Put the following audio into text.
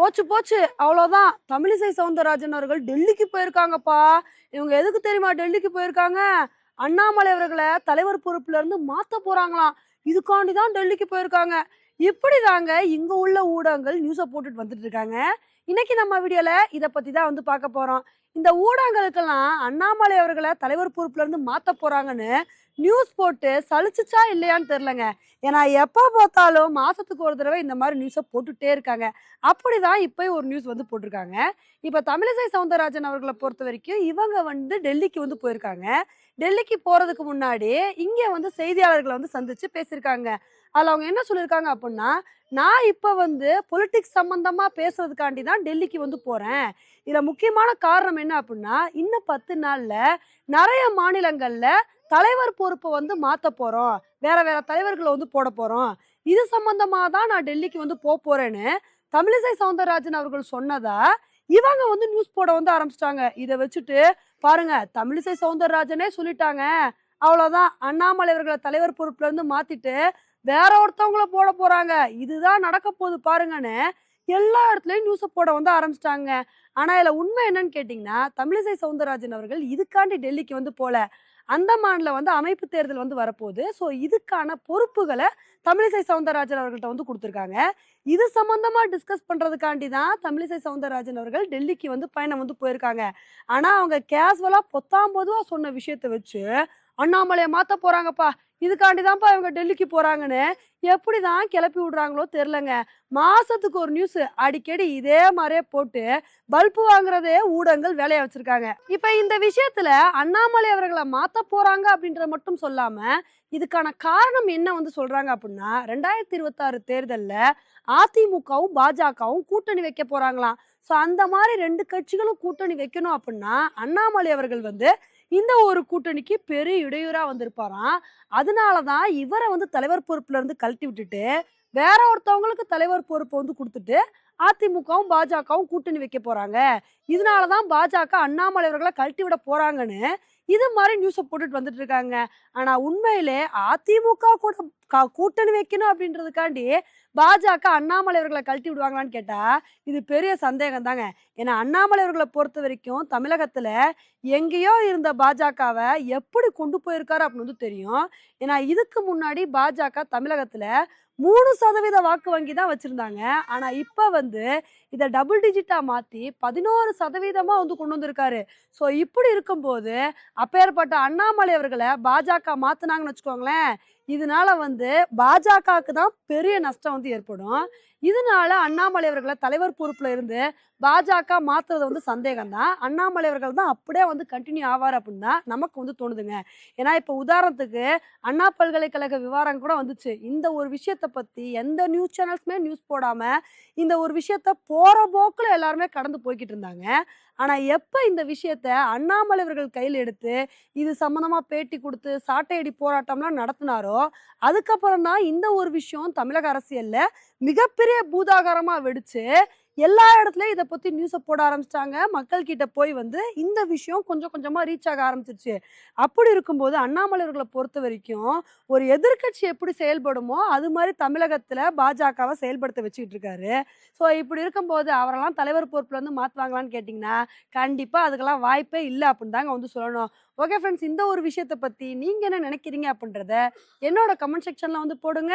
போச்சு போச்சு. அவ்வளோதான் தமிழிசை சவுந்தரராஜன் அவர்கள் டெல்லிக்கு போயிருக்காங்கப்பா. இவங்க எதுக்கு தெரியுமா டெல்லிக்கு போயிருக்காங்க? அண்ணாமலை அவர்களை தலைவர் பொறுப்புல இருந்து மாத்த போறாங்களாம். இதுக்காண்டி தான் டெல்லிக்கு போயிருக்காங்க. இப்படி தாங்க இங்க உள்ள ஊடகங்கள் நியூஸை போட்டுட்டு வந்துட்டு இருக்காங்க. இன்னைக்கு நம்ம வீடியோல இதை பத்தி தான் வந்து பார்க்க போறோம். இந்த ஊடகங்களுக்கெல்லாம் அண்ணாமலை அவர்களை தலைவர் பொறுப்புல இருந்து மாத்த போறாங்கன்னு நியூஸ் போட்டு சலிச்சுச்சா இல்லையான்னு தெரிலங்க ஏன்னா எப்போ பார்த்தாலும் மாசத்துக்கு ஒரு தடவை இந்த மாதிரி நியூஸை போட்டுட்டே இருக்காங்க. அப்படிதான் இப்போ ஒரு நியூஸ் வந்து போட்டிருக்காங்க. இப்போ தமிழிசை சவுந்தரராஜன் அவர்களை பொறுத்த வரைக்கும் இவங்க வந்து டெல்லிக்கு வந்து போயிருக்காங்க. டெல்லிக்கு போறதுக்கு முன்னாடி இங்கே வந்து செய்தியாளர்களை வந்து சந்திச்சு பேசியிருக்காங்க. அதில் அவங்க என்ன சொல்லியிருக்காங்க அப்படின்னா நான் இப்போ வந்து பொலிட்டிக்ஸ் சம்மந்தமாக பேசுறதுக்காண்டி தான் டெல்லிக்கு வந்து போகிறேன் இதில் முக்கியமான காரணம் என்ன அப்படின்னா இன்னும் பத்து நாளில் நிறைய மாநிலங்களில் தலைவர் பொறுப்பை வந்து மாற்ற போகிறோம் வேற வேற தலைவர்களை வந்து போட போகிறோம் இது சம்மந்தமாக தான் நான் டெல்லிக்கு வந்து போக போகிறேன்னு தமிழிசை சவுந்தரராஜன் அவர்கள் சொன்னதா இவங்க வந்து நியூஸ் போட வந்து ஆரம்பிச்சிட்டாங்க. இதை வச்சுட்டு பாருங்க தமிழிசை சவுந்தரராஜனே சொல்லிட்டாங்க. அவ்வளோதான் அண்ணாமலை அவர்களை தலைவர் பொறுப்புல இருந்து மாத்திட்டு வேற ஒருத்தவங்கள போட போறாங்க. இதுதான் நடக்க போகுது பாருங்கன்னு எல்லா இடத்துலயும் நியூஸை போட வந்து ஆரம்பிச்சிட்டாங்க. ஆனா இதுல உண்மை என்னன்னு கேட்டீங்கன்னா தமிழிசை சவுந்தரராஜன் அவர்கள் இதுக்காண்டி டெல்லிக்கு வந்து போல. அந்தமான்ல வந்து அமைப்பு தேர்தல் வந்து வரப்போகுது. ஸோ இதுக்கான பொறுப்புகளை தமிழிசை சவுந்தரராஜன் அவர்கள்ட்ட வந்து கொடுத்துருக்காங்க. இது சம்மந்தமாக டிஸ்கஸ் பண்ணுறதுக்காண்டி தான் தமிழிசை சவுந்தரராஜன் அவர்கள் டெல்லிக்கு வந்து பயணம் வந்து போயிருக்காங்க. ஆனால் அவங்க கேஸ்வலாக பொத்தாம்பதுவாக சொன்ன விஷயத்த வச்சு அண்ணாமலையை மாத்த போகிறாங்கப்பா இதுக்காண்டி தான்ப்பா இவங்க டெல்லிக்கு போகிறாங்கன்னு எப்படி தான் கிளப்பி விடுறாங்களோ தெரிலங்க மாதத்துக்கு ஒரு நியூஸ் அடிக்கடி இதே மாதிரியே போட்டு பல்பு வாங்குறதே ஊடகங்கள் வேலையை வச்சுருக்காங்க. இப்போ இந்த விஷயத்தில் அண்ணாமலை அவர்களை மாற்ற போகிறாங்க அப்படின்றத மட்டும் சொல்லாமல் இதுக்கான காரணம் என்ன வந்து சொல்கிறாங்க அப்படின்னா ரெண்டாயிரத்தி இருபத்தாறு தேர்தலில் அதிமுகவும் பாஜகவும் கூட்டணி வைக்க போகிறாங்களாம் ஸோ அந்த மாதிரி ரெண்டு கட்சிகளும் கூட்டணி வைக்கணும் அப்படின்னா அண்ணாமலை அவர்கள் வந்து இந்த ஒரு கூட்டணிக்கு பெரிய இடையூறா வந்திருப்பாராம். அதனால தான் இவரை வந்து தலைவர் பொறுப்புல இருந்து கழட்டி விட்டுட்டு வேற ஒருத்தவங்களுக்கு தலைவர் பொறுப்பை வந்து கொடுத்துட்டு அதிமுகவும் பாஜகவும் கூட்டணி வைக்க போறாங்க. இதனால தான் பாஜக அண்ணாமலை அவர்களை கழட்டி விட போறாங்கன்னு இது மாதிரி நியூஸை போட்டுட்டு வந்துட்டு இருக்காங்க ஆனா உண்மையிலே அதிமுக கூட கூட்டணி வைக்கணும் அப்படின்றதுக்காண்டி பாஜக அண்ணாமலை அவர்களை கழட்டி விடுவாங்களான்னு கேட்டா இது பெரிய சந்தேகம் தாங்க ஏன்னா அண்ணாமலை அவர்களை பொறுத்த வரைக்கும் தமிழகத்துல எங்கேயோ இருந்த பாஜகவை எப்படி கொண்டு போயிருக்காரு அப்படின்னு வந்து தெரியும். ஏன்னா இதுக்கு முன்னாடி பாஜக தமிழகத்துல மூணு சதவீத வாக்கு வங்கி தான் வச்சுருந்தாங்க. ஆனால் இப்போ வந்து இதை டபுள் டிஜிட்டாக மாற்றி பதினோரு சதவீதமாக வந்து கொண்டு வந்திருக்காரு. ஸோ இப்படி இருக்கும்போது அப்பேற்பட்ட அண்ணாமலை அவர்களை பாஜக மாத்தினாங்கன்னு வச்சுக்கோங்களேன் இதனால வந்து பாஜகவுக்கு தான் பெரிய நஷ்டம் வந்து ஏற்படும். இதனால அண்ணாமலை அவர்களை தலைவர் பொறுப்புல இருந்து பாஜக மாத்துறது வந்து சந்தேகம் தான் அண்ணாமலை அவர்கள் தான் அப்படியே வந்து கண்டினியூ ஆவார் அப்படின்னு தான் நமக்கு வந்து தோணுதுங்க. ஏன்னா இப்போ உதாரணத்துக்கு அண்ணா பல்கலைக்கழக விவரம் கூட வந்துச்சு. இந்த ஒரு விஷயத்தை பத்தி எந்த நியூஸ் சேனல்ஸுமே நியூஸ் போடாம இந்த ஒரு விஷயத்த போற போக்குல எல்லாருமே கடந்து போய்கிட்டு இருந்தாங்க. ஆனா எப்ப இந்த விஷயத்த அண்ணாமலை அவர்கள் கையில் எடுத்து இது சம்பந்தமா பேட்டி கொடுத்து சாட்டையடி போராட்டம்லாம் நடத்தினாரோ அதுக்கப்புறம் தான் இந்த ஒரு விஷயம் தமிழக அரசியல்ல மிகப்பெரிய பூதாகாரமா வெடிச்சு எல்லா இடத்துலயும் இதை பத்தி நியூஸை போட ஆரம்பிச்சிட்டாங்க. மக்கள் கிட்ட போய் வந்து இந்த விஷயம் கொஞ்சம் கொஞ்சமா ரீச் ஆக ஆரம்பிச்சிருச்சு. அப்படி இருக்கும்போது அண்ணாமலையர்களை பொறுத்த வரைக்கும் ஒரு எதிர்க்கட்சி எப்படி செயல்படுமோ அது மாதிரி தமிழகத்துல பாஜகவை செயல்படுத்த வச்சுக்கிட்டு இருக்காரு. ஸோ இப்படி இருக்கும்போது அவரெல்லாம் தலைவர் பொறுப்புல இருந்து மாத்துவாங்களான்னு கேட்டிங்கன்னா கண்டிப்பா அதுக்கெல்லாம் வாய்ப்பே இல்லை அப்படின்னு தாங்க வந்து சொல்லணும். ஓகே ஃப்ரெண்ட்ஸ் இந்த ஒரு விஷயத்தை பத்தி நீங்க என்ன நினைக்கிறீங்க அப்படின்றத என்னோட கமெண்ட் செக்ஷன்ல வந்து போடுங்க.